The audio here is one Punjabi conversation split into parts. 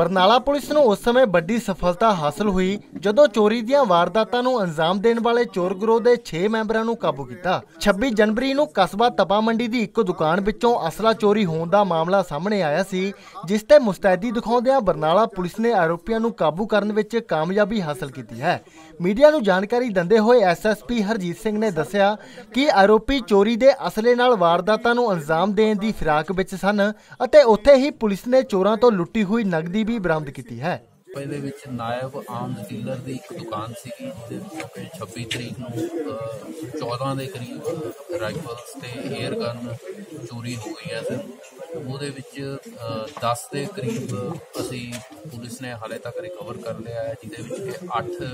ਬਰਨਾਲਾ ਪੁਲਿਸ ਨੂੰ ਉਸ ਸਮੇਂ ਵੱਡੀ ਸਫਲਤਾ ਹਾਸਲ ਹੋਈ ਜਦੋਂ ਚੋਰੀ ਦੀਆਂ ਵਾਰਦਾਤਾਂ ਨੂੰ ਅੰਜਾਮ ਦੇਣ ਵਾਲੇ ਚੋਰ ਗਰੋਹ ਦੇ 6 ਮੈਂਬਰਾਂ ਨੂੰ ਕਾਬੂ ਕੀਤਾ। 26 ਜਨਵਰੀ ਨੂੰ ਕਸਬਾ ਤਪਾ ਮੰਡੀ ਦੀ ਇੱਕ ਦੁਕਾਨ ਵਿੱਚੋਂ ਅਸਲਾ ਚੋਰੀ ਹੋਣ ਦਾ ਮਾਮਲਾ ਸਾਹਮਣੇ ਆਇਆ ਸੀ, ਜਿਸ ਤੇ ਮੁਸਤੈਦੀ ਦਿਖਾਉਂਦਿਆਂ ਬਰਨਾਲਾ ਪੁਲਿਸ ਨੇ ਆਰੋਪੀਆਂ ਨੂੰ ਕਾਬੂ ਕਰਨ ਵਿੱਚ ਕਾਮਯਾਬੀ ਹਾਸਲ ਕੀਤੀ ਹੈ। ਮੀਡੀਆ ਨੂੰ ਜਾਣਕਾਰੀ ਦਿੰਦੇ ਹੋਏ ਐਸਐਸਪੀ ਹਰਜੀਤ ਸਿੰਘ ਨੇ ਦੱਸਿਆ ਕਿ ਆਰੋਪੀ ਚੋਰੀ ਦੇ ਅਸਲੇ ਨਾਲ ਵਾਰਦਾਤਾਂ ਨੂੰ ਅੰਜਾਮ ਦੇਣ ਦੀ ਫਿਰਾਕ ਵਿੱਚ ਸਨ ਅਤੇ ਉੱਥੇ ਹੀ ਪੁਲਿਸ ਨੇ ਚੋਰਾਂ ਤੋਂ ਲੁੱਟੀ ਹੋਈ ਨਗਦੀ ਵੀ ਬਰਾਮਦ ਕੀਤੀ ਹੈ। ਪਹਿਲੇ ਵਿੱਚ ਨਾਇਬ ਆਮ ਡੀਲਰ ਦੀ ਇੱਕ ਦੁਕਾਨ ਸੀ ਤੇ 26 ਤਰੀਕ ਨੂੰ 14 ਦੇ ਕਰੀਬ ਰਾਈਫਲਸ ਤੇ 에ਅਰ ਗਨ ਚੋਰੀ ਹੋ ਗਈ ਹੈ ਸਰ। ਉਹਦੇ ਵਿੱਚ 10 ਦੇ ਕਰੀਬ ਅਸੀਂ ਪੁਲਿਸ ਨੇ ਹਾਲੇ ਤੱਕ ਰਿਕਵਰ ਕਰ ਲਿਆ ਹੈ, ਜਿਹਦੇ ਵਿੱਚ 8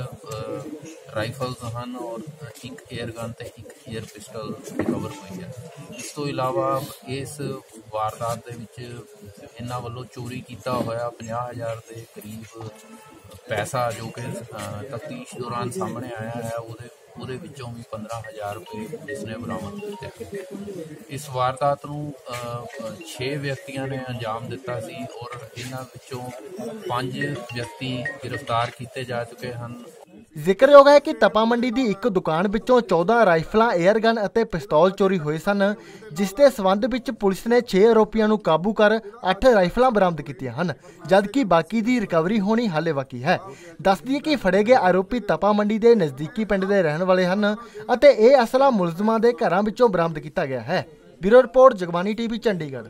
ਰਾਈਫਲਸ ਹਨ ਔਰ ਇੱਕ 에ਅਰ ਗਨ ਤੇ ਇੱਕ 에ਅਰ ਪਿਸਟਲ ਰਿਕਵਰ ਹੋਈ ਹੈ। ਇਸ ਤੋਂ ਇਲਾਵਾ ਇਸ ਵਾਰਦਾਤ ਦੇ ਵਿੱਚ ਇਹਨਾਂ ਵੱਲੋਂ ਚੋਰੀ ਕੀਤਾ ਹੋਇਆ 50000 ਦੇ ਕਰੀਬ ਪੈਸਾ ਜੋ ਕਿ ਤਫਤੀਸ਼ ਦੌਰਾਨ ਸਾਹਮਣੇ ਆਇਆ ਹੈ, ਉਹਦੇ ਉਹਦੇ ਵਿੱਚੋਂ ਵੀ 15000 ਰੁਪਏ ਪੁਲਿਸ ਨੇ ਬਰਾਮਦ ਕੀਤੇ। ਇਸ ਵਾਰਦਾਤ ਨੂੰ 6 ਵਿਅਕਤੀਆਂ ਨੇ ਅੰਜਾਮ ਦਿੱਤਾ ਸੀ ਔਰ ਇਹਨਾਂ ਵਿੱਚੋਂ 5 ਵਿਅਕਤੀ ਗ੍ਰਿਫਤਾਰ ਕੀਤੇ ਜਾ ਚੁੱਕੇ ਹਨ। ਜ਼ਿਕਰਯੋਗ ਹੈ ਕਿ ਤਪਾ ਮੰਡੀ ਦੀ ਇੱਕ ਦੁਕਾਨ ਵਿੱਚੋਂ 14 ਰਾਈਫਲਾਂ 에ਅਰ ਗਨ ਅਤੇ ਪਿਸਤੌਲ ਚੋਰੀ ਹੋਏ ਸਨ, ਜਿਸ ਦੇ ਸਬੰਧ ਵਿੱਚ ਪੁਲਿਸ ਨੇ 6 ਆਰੋਪੀਆਂ ਨੂੰ ਕਾਬੂ ਕਰ 8 ਰਾਈਫਲਾਂ ਬਰਾਮਦ ਕੀਤੀਆਂ ਹਨ, ਜਦਕਿ ਬਾਕੀ ਦੀ ਰਿਕਵਰੀ ਹੋਣੀ ਹਾਲੇ ਬਾਕੀ ਹੈ। ਦੱਸਦੀ ਕਿ ਫੜੇ ਗਏ ਆਰੋਪੀ ਤਪਾ ਮੰਡੀ ਦੇ ਨਜ਼ਦੀਕੀ ਪਿੰਡ ਦੇ ਰਹਿਣ ਵਾਲੇ ਹਨ ਅਤੇ ਇਹ ਅਸਲਾ ਮੁਲਜ਼ਮਾਂ ਦੇ ਘਰਾਂ ਵਿੱਚੋਂ ਬਰਾਮਦ ਕੀਤਾ ਗਿਆ ਹੈ। Bureau report Jagbani TV, Chandigarh.